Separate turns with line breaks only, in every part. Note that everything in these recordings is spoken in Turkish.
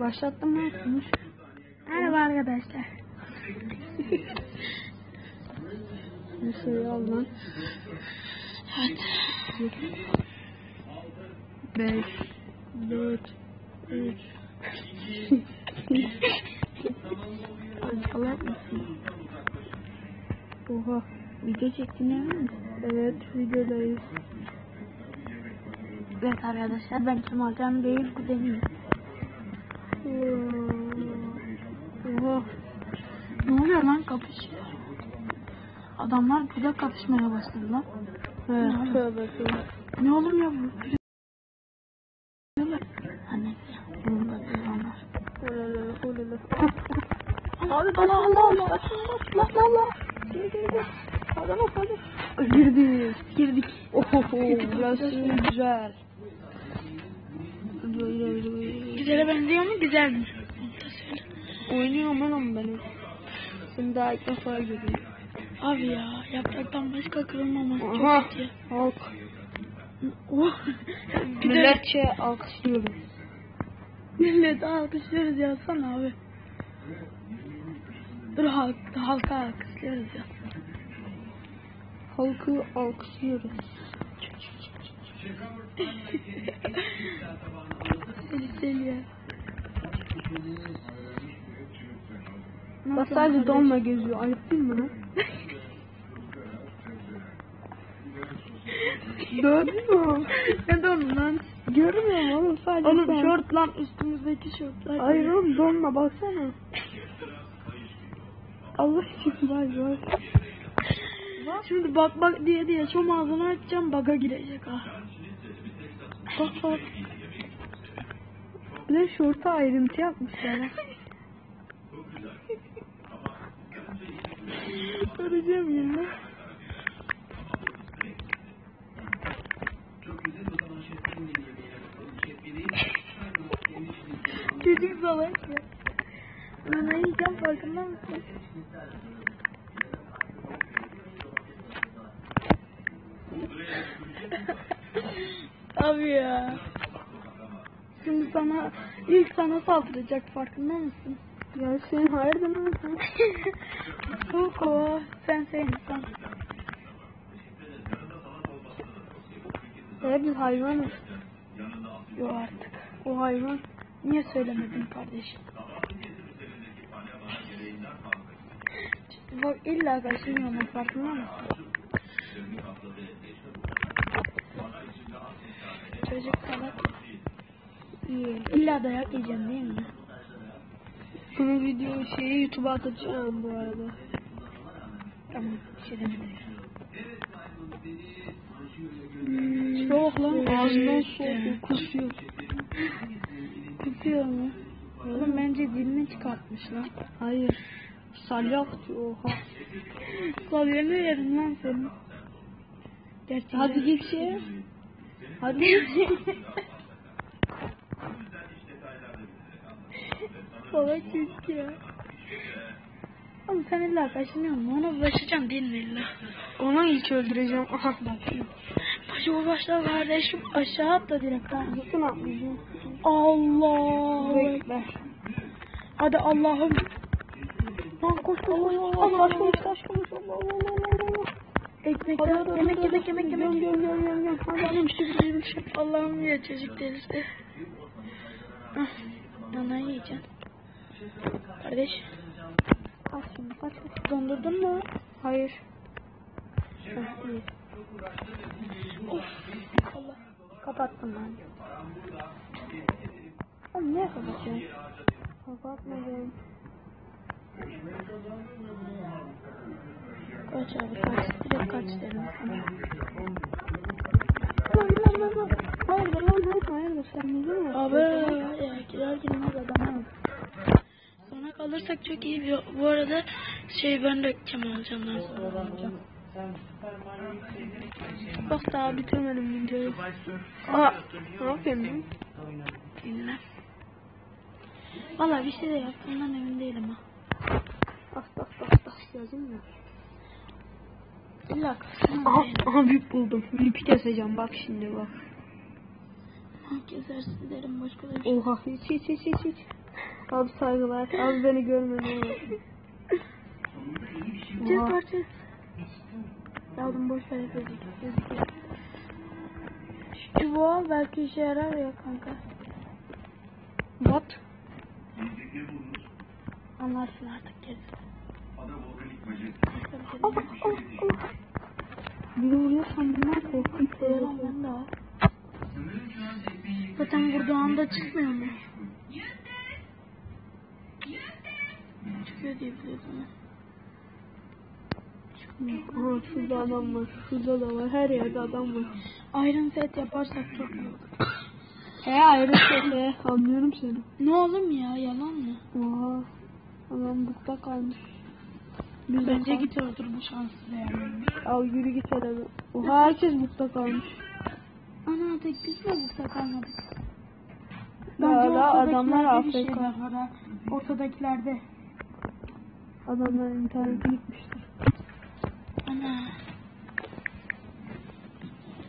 Başlattım mı?
Merhaba arkadaşlar.
Bir şey al lan.
Evet.
5 4 3 Ay salak mısın? Oha.
Video çektin misin?
Evet videodayız.
Evet arkadaşlar ben kim olacağım değil kuzenim. Kapışıyor. Adamlar güzel kapışmaya başladı lan.
He tövbe tövbe.
Ne bu? Allah Allah Allah.
Hadi bak hadi. Girdik.
Girdik.
Oho burası güzel. Böyle böyle.
Güzele benziyor mu? Güzel mi?
Oynuyorum oğlum benim. Seni daha ilk defa görüyorum.
Abi ya yapraktan başka kırılmaması
Aha.
çok kötü.
Halk.
Oh.
Milletçe alkışlıyorum.
Millet alkışlıyoruz yazsana abi. Dur halk, halka alkışlıyoruz ya.
Halkı alkışlıyoruz. Bak sadece donla geziyor. Ayıp değil mi lan? Gördün mü?
ne donu lan?
Görmüyor oğlum sadece
Oğlum
sen.
şort lan üstümüzdeki şortlar.
Hayır oğlum donla baksana. Allah için var var.
Şimdi bak bak diye diye şu ağzını açacağım baga girecek ha.
Bak bak. Bir de şorta ayrıntı yapmışlar.
Soracağım yerine. Çocuk salak ya. Ben yiyeceğim farkında mısın? Abi ya. Şimdi sana ilk sana saldıracak farkında mısın?
Ya sen hayırdır sen?
Koko sen sen sen.
Ya biz hayvanız.
Yok artık.
O hayvan.
Niye söylemedin kardeşim? Bak illa kaçırmıyorum farkında mısın? Çocuk salak. İyi. İlla dayak yiyeceğim değil mi?
Bunu video şeyi YouTube'a atacağım bu arada.
Tamam. Şey demedim.
Soğuk lan ağzından soğuk kusuyor.
Kusuyor mu? Oğlum bence dilini çıkartmış lan.
Hayır. Salyak diyor oha.
Salyonu yerim lan senin. Gerçekten.
Hadi git şey. Hadi git.
Salak çocuk ya. Oğlum sen illa kaşınıyorsun. Ona ulaşacaksın değil mi illa?
Onu ilk öldüreceğim. Aha bak.
Başa başla kardeşim. Aşağı atla direkt ha.
Sakın atmayacağım.
Allah.
Bekle.
Hadi Allah'ım.
Lan koş koş koş.
Allah
Taş koş taş koş. Allah Allah Allah Allah.
Ekmek, yemek, yemek, yemek, yemek,
gel, gel, gel. Hadi.
Allah'ım şükür şey. Allah'ım ya çocuk delisi. Ah, Nana yiyeceksin. Kardeş.
Kaç şimdi kaç.
Dondurdun mu?
Hayır. Heh, iyi.
Of. Allah.
Kapattım ben. Oğlum niye kapatıyorsun? Kapatmadım.
Kaç abi kaç. Direkt kaç dedim sana.
Lan lan lan lan. Hayırdır lan hayırdır hayırdır sen ne diyorsun?
Abi ya girer girmez adamım. Sona kalırsak çok iyi. Bu arada şey ben de sonra alacağım.
Bak daha bitirmedim videoyu. Aa, ne yapayım?
Dinle. Valla bir şey de yaptığımdan emin değilim ha.
As as as as yazayım mı?
İlla
Aha, aha büyük buldum. Büyük keseceğim bak şimdi bak.
Ha kesersin derim başka bir şey.
Oha hiç hiç hiç hiç hiç. Abi saygılar. Abi beni görme ne olur.
Çiz
Oha.
parça. Yavrum boş ver gözüküyor. Şu çubuğu al belki işe yarar ya kanka.
What?
Anlarsın artık gerisi.
Ah. Biri vuruyor sandım ben
al. Zaten burada anda çıkmıyor mu? Çıkıyor diye biliyordum ben.
Aha şurada adam var. Şurada da var. Her yerde adam var.
Iron set yaparsak çok iyi olur.
He ayrı şey. Anlıyorum seni.
Ne oğlum ya yalan mı?
Oha. Adam bukta kalmış.
Bence
Bence
git öldür bu şanssız yani.
Al yürü git hele. Oha herkes bukta kalmış.
Ana tek biz mi burada kalmadık? Bence
da adamlar
şey
Afrika.
var ha. Ortadakilerde.
Adamlar internete gitmiştir.
Ana.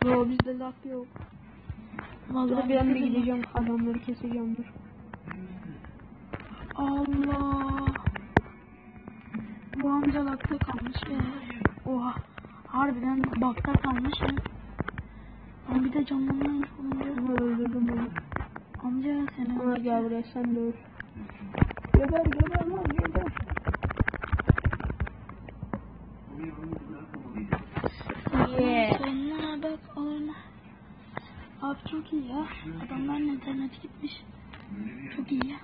Yo bizde laf yok. Dur ben bir
de-
gideceğim. Adamları keseceğim dur.
Allah. Bu amca lakta kalmış ve oha harbiden bakta kalmış ve Ama bir de canlanmamış olunca
Aha öldürdüm onu.
amca seni
Ona gel buraya sen de öl. Geber geber lan geber. Yeah.
Sonuna bak ona. Abi çok iyi ya. Adamlar internet gitmiş. Çok iyi ya.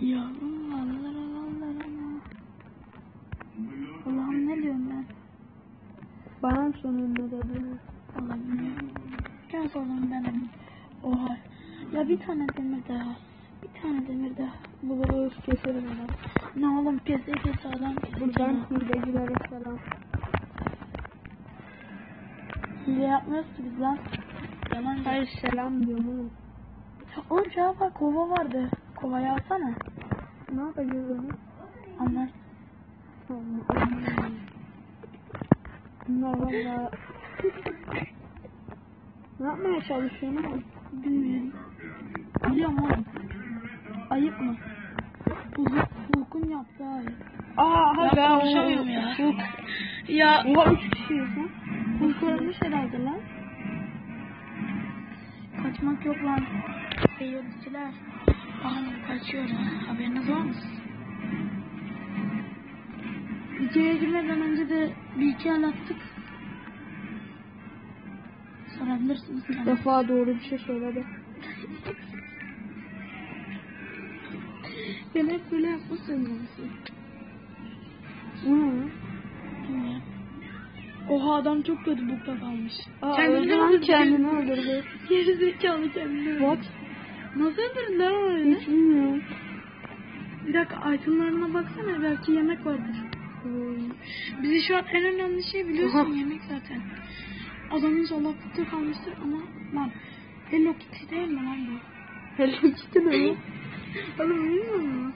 Ya Allah Allah Allah. Allah'ım ne diyorum ben?
Bana sonunda da böyle?
Bilmiyorum. Gel sorun benim. Oha. Ya bir tane demir daha. Bir tane demir daha.
Buluruz keselim adam.
Ne oğlum kese kese adam
Buradan hurdacılara selam.
Hile yapmıyoruz ki biz lan. Yalan
Hayır selam diyorum oğlum.
Oğlum şu an bak kova vardı. Kovayı alsana.
Ne yapacağız onu?
Anlar.
Bunlar valla... ne yapmaya çalışıyorsun oğlum?
Bilmiyorum. Biliyorum oğlum. Ayıp mı? Hulk, Hulk'un yaptığı ayıp.
Aa
Ben
ben
konuşamıyorum ya.
Hulk.
Ya
Oha üç kişiyiz lan.
Hulk ölmüş herhalde lan. Kaçmak yok lan. Seyirciler. Aa kaçıyor ha. Haberiniz var mı? Videoya girmeden önce de bir iki el attık. Sorabilirsiniz.
İlk defa doğru bir şey söyledi.
Ben hep böyle yapmışsın birisi.
Bu ne lan?
Bilmiyorum. Oha adam çok kötü bukta kalmış.
Aa,
Kendini öldürdü.
kendini öldürdü.
Geri zekalı kendini öldürdü.
What?
Nasıl öldürdün lan öyle?
Hiç bilmiyorum.
Bir dakika itemlarına baksana belki yemek vardır.
Hmm.
Bizi şu an en önemli şey biliyorsun
Aha.
yemek zaten. Adam inşallah bukta kalmıştır ama lan Hello Kitty değil mi lan bu?
Hello Kitty ne?
Oğlum bilmiyor musun?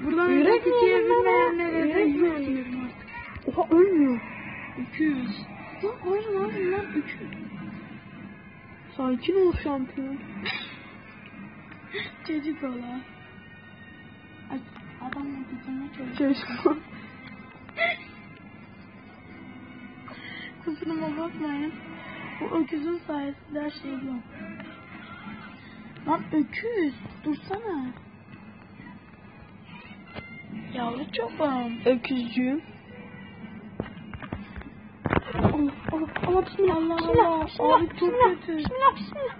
Buradan
Yürek lan?
bilmeyenlere de diyorum artık.
Oha ölmüyor.
200. Lan oyun lan lan 300.
Sakin ol şampiyon.
Çocuk ola. Ay, adam diyeceğine çocuk.
Çocuk.
Kusuruma bakmayın. Bu öküzün sayesinde her şeyi biliyorum. Lan öküz. Dursana. Yavru çoban.
Öküzcüğüm.
Allah Allah Allah bismillah. Allah Allah.
bismillah,
Abi çok
bismillah,
kötü.
Bismillah bismillah.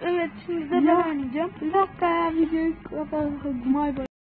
Evet şimdi de ben oynayacağım.
Bir dakika videoyu kapatalım. Bay bay.